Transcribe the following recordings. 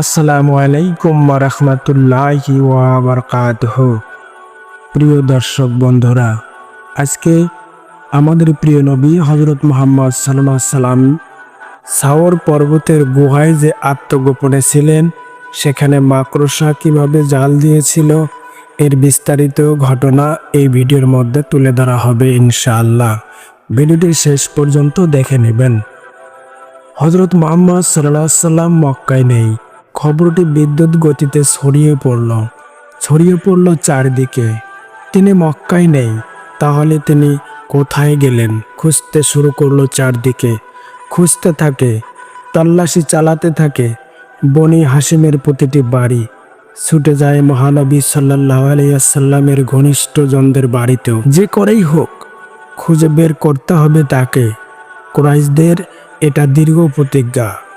আসসালামু আলাইকুম রহমতুল্লাহি ওয়াবারকাতহ প্রিয় দর্শক বন্ধুরা, আজকে আমাদের প্রিয় নবী হজরত মোহাম্মদ সাল্লাহ সাল্লাম সাওর পর্বতের গুহায় যে আত্মগোপনে ছিলেন, সেখানে মাকড়সা কীভাবে জাল দিয়েছিল, এর বিস্তারিত ঘটনা এই ভিডিওর মধ্যে তুলে ধরা হবে ইনশাআল্লাহ। ভিডিওটি শেষ পর্যন্ত দেখে নেবেন। হজরত মোহাম্মদ সাল্লাহ সাল্লাম মক্কায় নেই। খবরটি বিদ্যুৎ গতিতে ছড়িয়ে পড়ল। ছড়িয়ে পড়ল চারদিকে। তিনি মক্কায় নেই, তাহলে তিনি কোথায় গেলেন? খুঁজতে শুরু করল চারদিকে। খুঁজতে থাকে, তল্লাশি চালাতে থাকে, বনি হাসিমের প্রতিটি বাড়ি। ছুটে যায় মহানবী সাল্লাহ আলাইসাল্লামের ঘনিষ্ঠজনদের বাড়িতেও। যে করেই হোক, খুঁজে বের করতে হবে তাকে। ক্রাইশদের এটা দীর্ঘ প্রতিজ্ঞা।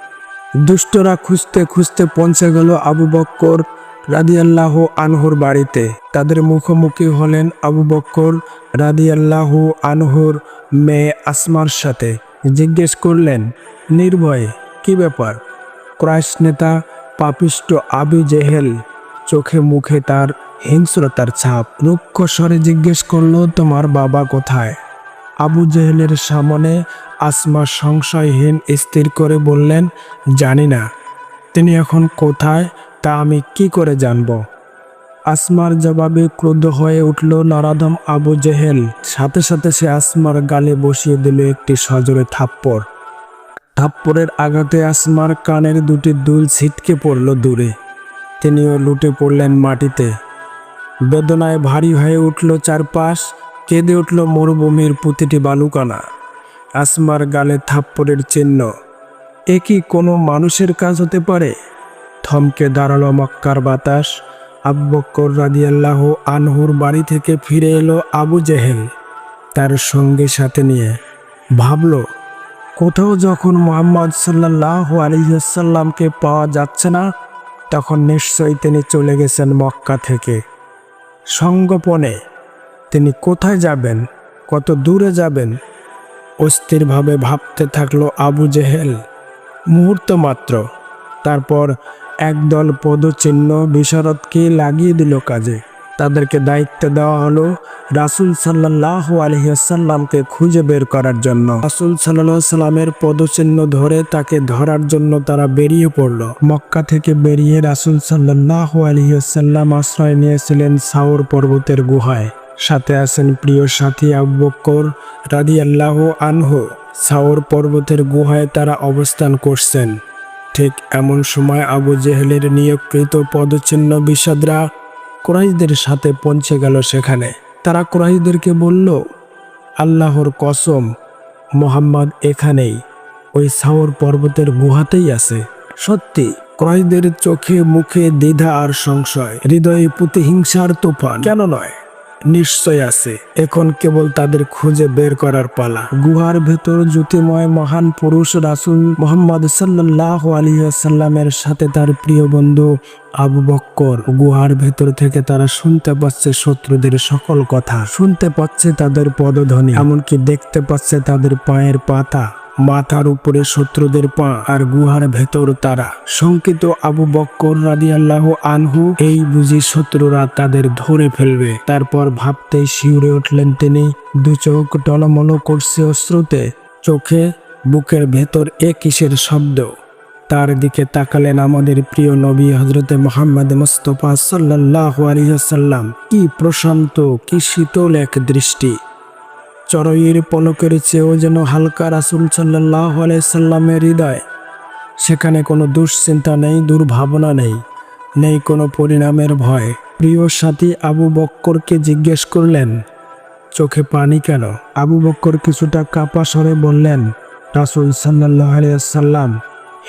দুষ্টরা খুঁজতে খুঁজতে পৌঁছে গেল আবু বক্কর রাদিয়াল্লাহ আনহুর বাড়িতে। তাদের মুখোমুখি হলেন আবু বক্কর রাদিয়াল্লাহু আনহুর মেয়ে আসমার সাথে। জিজ্ঞেস করলেন, নির্ভয়ে, কি ব্যাপার? ক্রাইশ নেতা পাপিষ্ট আবি জেহেল চোখে মুখে তার হিংস্রতার ছাপ। রুক্ষ স্বরে জিজ্ঞেস করল, তোমার বাবা কোথায়? আবু জেহেলের সামনে আসমা সংশয়হীন স্থির করে বললেন, জানি না। তিনি এখন কোথায়, তা আমি কি করে জানব? আসমার জবাবে ক্রুদ্ধ হয়ে উঠল নরাধম আবু জেহেল। সাথে সাথে সে আসমার গালে বসিয়ে দিল একটি সজোরে থাপ্পড়। থাপ্পড়ের আঘাতে আসমার কানের দুটি দুল ছিটকে পড়ল দূরে। তিনিও লুটে পড়লেন মাটিতে। বেদনায় ভারী হয়ে উঠল চারপাশ, কেঁদে উঠল মরুভূমির প্রতিটি বালুকানা। আসমার গালে থাপ্পড়ের চিহ্ন। এ কি কোনো মানুষের কাজ হতে পারে? থমকে দাঁড়াল মক্কার বাতাস। আব্বকর রাদিয়াল্লাহ আনহুর বাড়ি থেকে ফিরে এলো আবু জেহেল তার সঙ্গে সাথে নিয়ে। ভাবল, কোথাও যখন মোহাম্মদ সাল্লাহ আলিয়াল্লামকে পাওয়া যাচ্ছে না, তখন নিশ্চয়ই তিনি চলে গেছেন মক্কা থেকে। সঙ্গোপনে তিনি কোথায় যাবেন? কত দূরে যাবেন? অস্থিরভাবে ভাবতে থাকল আবু জেহেল। মুহূর্ত মাত্র। তারপর একদল পদচিহ্ন বিশারদকে লাগিয়ে দিল কাজে। তাদেরকে দায়িত্ব দেওয়া হলো রাসুল সাল্লাহ আলহিহাসাল্লামকে খুঁজে বের করার জন্য। রাসুল সাল্লাহ সাল্লামের পদচিহ্ন ধরে তাকে ধরার জন্য তারা বেরিয়ে পড়ল। মক্কা থেকে বেরিয়ে রাসুল সাল্লাহ আলহিহাসাল্লাম আশ্রয় নিয়েছিলেন সাউর পর্বতের গুহায়। সাথে আছেন প্রিয় সাথী আব্বকর রাদি আল্লাহ আনহ। সাওর পর্বতের গুহায় তারা অবস্থান করছেন। ঠিক এমন সময় আবু জেহেলের নিয়োগকৃত পদচিহ্ন বিষাদরা কোরাইশদের সাথে পৌঁছে গেল সেখানে। তারা কোরাইশদেরকে বলল, আল্লাহর কসম, মোহাম্মদ এখানেই। ওই সাওর পর্বতের গুহাতেই আছে। সত্যি ক্রয়দের চোখে মুখে দ্বিধা আর সংশয়, হৃদয়ে প্রতিহিংসার তুফান। কেন নয়? নিশ্চয় আছে। এখন কেবল তাদের খুঁজে বের করার পালা। গুহার ভেতর জ্যোতিময় মহান পুরুষ রাসুল মোহাম্মদ সাল্লাহ আলিয়াল্লামের সাথে তার প্রিয় বন্ধু আবু বক্কর। গুহার ভেতর থেকে তারা শুনতে পাচ্ছে শত্রুদের সকল কথা। শুনতে পাচ্ছে তাদের পদধ্বনি, এমনকি দেখতে পাচ্ছে তাদের পায়ের পাতা। মাথার উপরে শত্রুদের পা আর গুহার ভেতর তারা। শঙ্কিত আবু বক্কর রাদি আল্লাহ আনহু এই বুঝি শত্রুরা তাদের ধরে ফেলবে। তারপর ভাবতেই শিউরে উঠলেন তিনি। দু চোখ টলমল করছে অশ্রুতে। চোখে, বুকের ভেতর এ কিসের শব্দ? তার দিকে তাকালেন আমাদের প্রিয় নবী হজরতে মোহাম্মদ মুস্তফা সাল্লাহ আলিয়াল্লাম কি প্রশান্ত, কি শীতল এক দৃষ্টি। চড়ইয়ের পলকের চেয়েও যেন হালকা রাসুল সাল্লাহ আলাইসাল্লামের হৃদয়। সেখানে কোনো দুশ্চিন্তা নেই, দুর্ভাবনা নেই নেই কোনো পরিণামের ভয়। প্রিয় সাথী আবু বক্করকে জিজ্ঞেস করলেন, চোখে পানি কেন? আবু বক্কর কিছুটা কাপা স্বরে বললেন, রাসুল সাল্লাহ আলিয়া সাল্লাম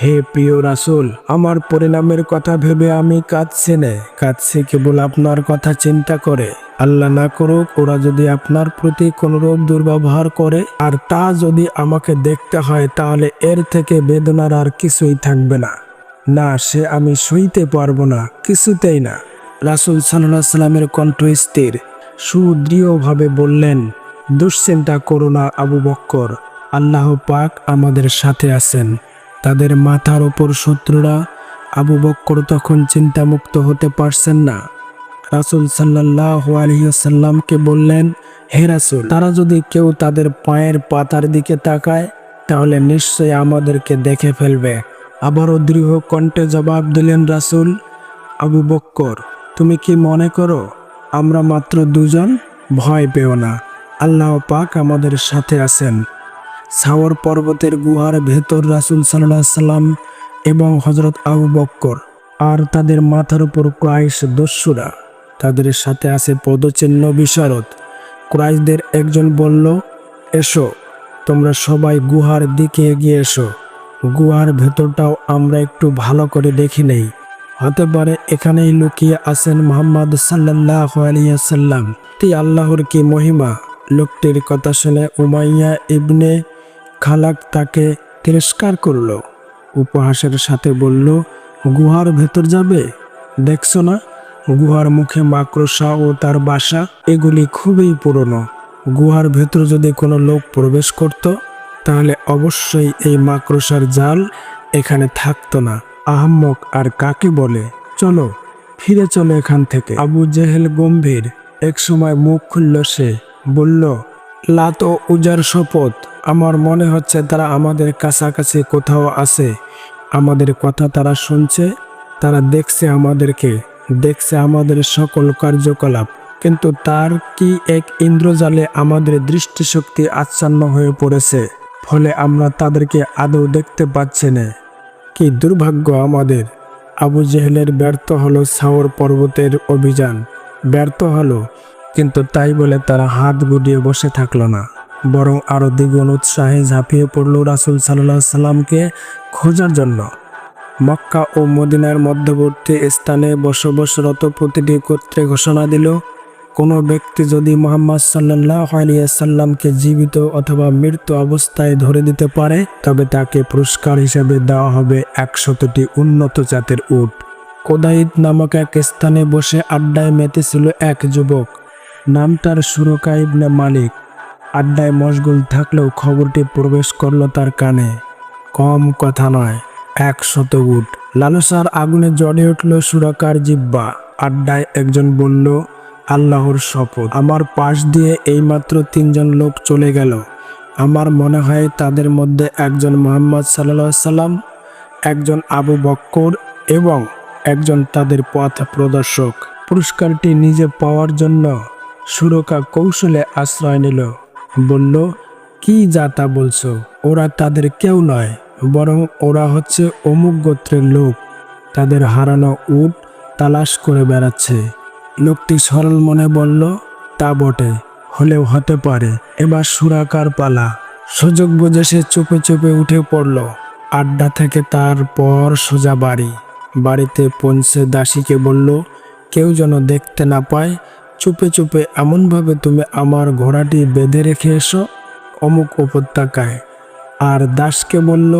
হে প্রিয় রাসুল, আমার পরিণামের কথা ভেবে আমি কাঁদছি নে। কাঁদছি কেবল আপনার কথা চিন্তা করে। আল্লাহ না করুক, ওরা যদি আপনার প্রতি কোনোরূপ দুর্ব্যবহার করে, আর তা যদি আমাকে দেখতে হয়, তাহলে এর থেকে বেদনার আর কিছুই থাকবে না। না, সে আমি সইতে পারব না, কিছুতেই না। রাসুল সাল্লাহ সাল্লামের কণ্ঠ স্থির। সুদৃঢ়ভাবে বললেন, দুশ্চিন্তা করো না, আবু বক্কর। আল্লাহ পাক আমাদের সাথে আছেন। তাদের মাথার ওপর শত্রুরা আবু বক্কর তখন চিন্তামুক্ত হতে পারছেন না। রাসুল সাল্লাহ আলহিসাল্লামকে বললেন, হে রাসুল, তারা যদি কেউ তাদের পায়ের পাতার দিকে তাকায়, তাহলে নিশ্চয়ই আমাদেরকে দেখে ফেলবে। আবারও দৃঢ় কণ্ঠে জবাব দিলেন রাসুল, আবু বক্কর, তুমি কি মনে করো, আমরা মাত্র দুজন? ভয় পেও না। আল্লাহ পাক আমাদের সাথে আছেন। সাওয়ার পর্বতের গুহার ভেতর রাসুল সাল্লাহ সাল্লাম এবং হজরত আবু বক্কর আর তাদের মাথার উপর ক্রাইশ দস্যুরা। তাদের সাথে আছে পদচিহ্ন বিশারদ। ক্রাইশদের একজন বলল, এসো, তোমরা সবাই গুহার দিকে এগিয়ে এসো। গুহার ভেতরটাও আমরা একটু ভালো করে দেখি নেই। হতে পারে এখানেই লুকিয়ে আছেন মোহাম্মদ সাল্লাহ আলিয়াল্লাম তি আল্লাহর কি মহিমা? লোকটির কথা শুনে উমাইয়া ইবনে খালাক তাকে তিরস্কার করল। উপহাসের সাথে বলল, গুহার ভেতর যাবে? দেখছ না? গুহার মুখে মাকড়সা ও তার বাসা, এগুলি খুবই পুরনো। গুহার ভেতর যদি কোনো লোক প্রবেশ করত, তাহলে অবশ্যই এই মাকড়সার জাল এখানে থাকতো না। আহম্মক আর কাকে বলে? চলো, ফিরে চলো এখান থেকে। আবু জেহেল গম্ভীর এক সময় মুখ খুলল সে, বলল, লাত ও উজার শপথ আমার মনে হচ্ছে তারা আমাদের কাছাকাছি কোথাও আছে। আমাদের কথা তারা শুনছে, তারা দেখছে আমাদেরকে, দেখছে আমাদের সকল কার্যকলাপ। কিন্তু তার কি এক ইন্দ্রজালে আমাদের দৃষ্টিশক্তি আচ্ছন্ন হয়ে পড়েছে? ফলে আমরা তাদেরকে আদৌ দেখতে পাচ্ছি না। কি দুর্ভাগ্য আমাদের। আবু জেহেলের ব্যর্থ হলো সাওর পর্বতের অভিযান। ব্যর্থ হলো, কিন্তু তাই বলে তারা হাত গুটিয়ে বসে থাকল না। বরং আরও দ্বিগুণ উৎসাহে ঝাঁপিয়ে পড়ল রাসুল সাল্লাহ সাল্লামকে খোঁজার জন্য। মক্কা ও মদিনার মধ্যবর্তী স্থানে বসবাসরত প্রতিটি গোত্রে ঘোষণা দিল, কোনো ব্যক্তি যদি মোহাম্মদ সাল্লাহ আলিয়াল্লামকে জীবিত অথবা মৃত্যু অবস্থায় ধরে দিতে পারে, তবে তাকে পুরস্কার হিসেবে দেওয়া হবে একশতটি উন্নত জাতের উট। কোদাইদ নামক এক স্থানে বসে আড্ডায় মেতেছিল এক যুবক। নাম তার সুরকা ইবনে মালিক। আড্ডায় মশগুল থাকলেও খবরটি প্রবেশ করল তার কানে। কম কথা নয়, একশত উট লালসার আগুনে জ্বলে উঠল সুরাকার জিব্বা। আড্ডায় একজন বলল, আল্লাহর শপথ। আমার পাশ দিয়ে এইমাত্র তিনজন লোক চলে গেল। আমার মনে হয় তাদের মধ্যে একজন মোহাম্মদ সাল্লা সাল্লাম, একজন আবু বক্কর এবং একজন তাদের পথ প্রদর্শক। পুরস্কারটি নিজে পাওয়ার জন্য সুরকা কৌশলে আশ্রয় নিল। বলল, কি যা তা বলছো? ওরা তাদের কেউ নয়, বরং ওরা হচ্ছে অমুক গোত্রের লোক। তাদের হারানো উট তালাশ করে বেড়াচ্ছে। লোকটি সরল মনে বলল, তা বটে, হলেও হতে পারে। এবার সুরাকার পালা। সুযোগ বুঝে সে চুপে চুপে উঠে পড়ল। আড্ডা থেকে তারপর সোজা বাড়ি। বাড়িতে পৌঁছে দাসীকে বলল, কেউ যেন দেখতে না পায় চুপে চুপে এমনভাবে তুমি আমার ঘোড়াটি বেঁধে রেখে এসো অমুক উপত্যকায়। আর দাসকে বলল